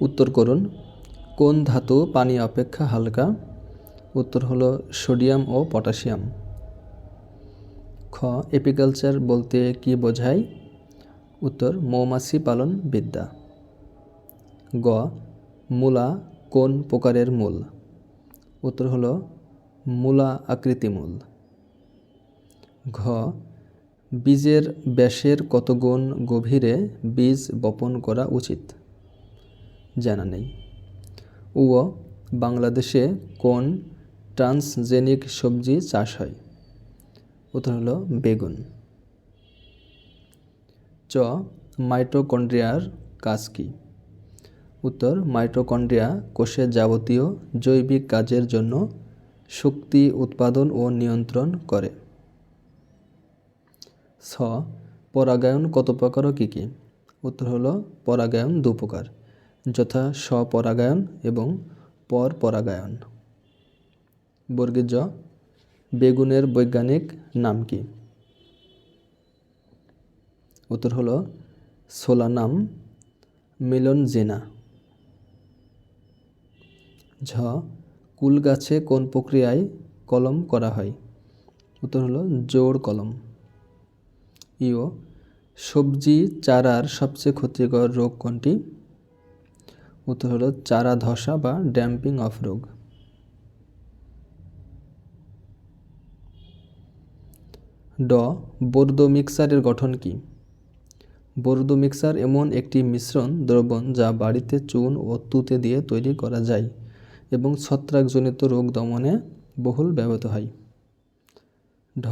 উত্তর করুন। কোন ধাতু পানি অপেক্ষা হালকা? উত্তর হলো সোডিয়াম ও পটাশিয়াম। খ, এপিকালচার বলতে কি বোঝায়? উত্তর, মৌমাছি পালন বিদ্যা। গ, মূলা কোন প্রকারের মূল? উত্তর হলো মূলা আকৃতি মূল। ঘ, বীজের ব্যাসের কত গুণ গভীরে বীজ বপন করা উচিত? জানা নেই। ও বাংলাদেশে কোন ট্রান্সজেনিক সবজি চাষ হয়? উত্তর হলো বেগুন। চ, মাইটোকন্ড্রিয়ার কাজ কী? উত্তর, মাইটোকন্ড্রিয়া কোষের যাবতীয় জৈবিক কাজের জন্য শক্তি উৎপাদন ও নিয়ন্ত্রণ করে। ছ, পরাগায়ন কত প্রকার ও কী কী? উত্তর হলো পরাগায়ন দু প্রকার যথা স্বপরাগায়ন এবং পর পরাগায়ন বর্গীর জ, বেগুনের বৈজ্ঞানিক নাম কি? উত্তর হলো সোলানাম মিলনজেনা। ঝ, কুল গাছে কোন প্রক্রিয়ায় কলম করা হয়? উত্তর হলো জোড় কলম। ইও, সবজি চারার সবচেয়ে ক্ষতিকর রোগ কোনটি? উত্তর হলো চারা ধসা বা ড্যাম্পিং অফ রোগ। ড, বর্দ মিক্সারের গঠন কি? বর্দ মিক্সার এমন একটি মিশ্রণ দ্রবণ যা বাড়িতে চুন ও তুতে দিয়ে তৈরি করা যায় এবং ছত্রাকজনিত রোগ দমনে বহুল ব্যবহৃত হয়। ঢ,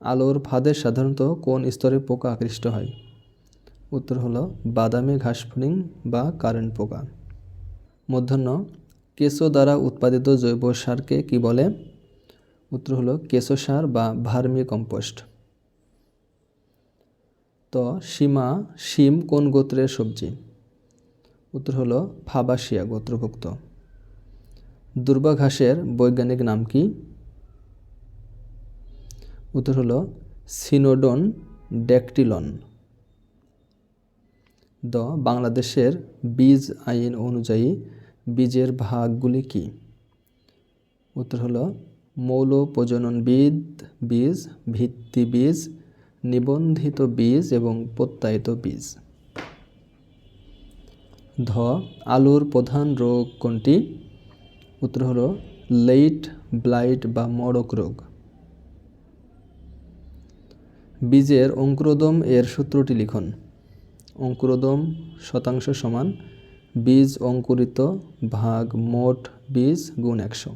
আলোর ফাঁদে সাধারণত কোন স্তরে পোকা আকৃষ্ট হয়? উত্তর হলো বাদামি ঘাসফড়িং বা কারেন্ট পোকা। মধ্যাহ্ন কেঁচো দ্বারা উৎপাদিত জৈব সারকে কি বলে? উত্তর হলো কেঁচো সার বা ভার্মি কম্পোস্ট। তো, সীমা শিম কোন গোত্রের সবজি? উত্তর হলো ফাবাসিয়া গোত্রভুক্ত। দুর্বা ঘাসের বৈজ্ঞানিক নাম কি? উত্তর হলো সিনোডন ড্যাকটিলন দ, বাংলাদেশের বীজ আইন অনুযায়ী বীজের ভাগগুলি কি? উত্তর হলো, মৌল প্রজননবিদ বীজ, ভিত্তি বীজ, নিবন্ধিত বীজ এবং প্রত্যায়িত বীজ। ধ, আলুর প্রধান রোগ কোনটি? উত্তর হলো, লেইট, ব্লাইট বা মড়ক রোগ। বীজের অঙ্কুরোদম এর সূত্রটি লিখুন। অঙ্কুরোদম শতাংশ সমান বীজ অঙ্কুরিত ভাগ মোট বীজ গুণ একশো।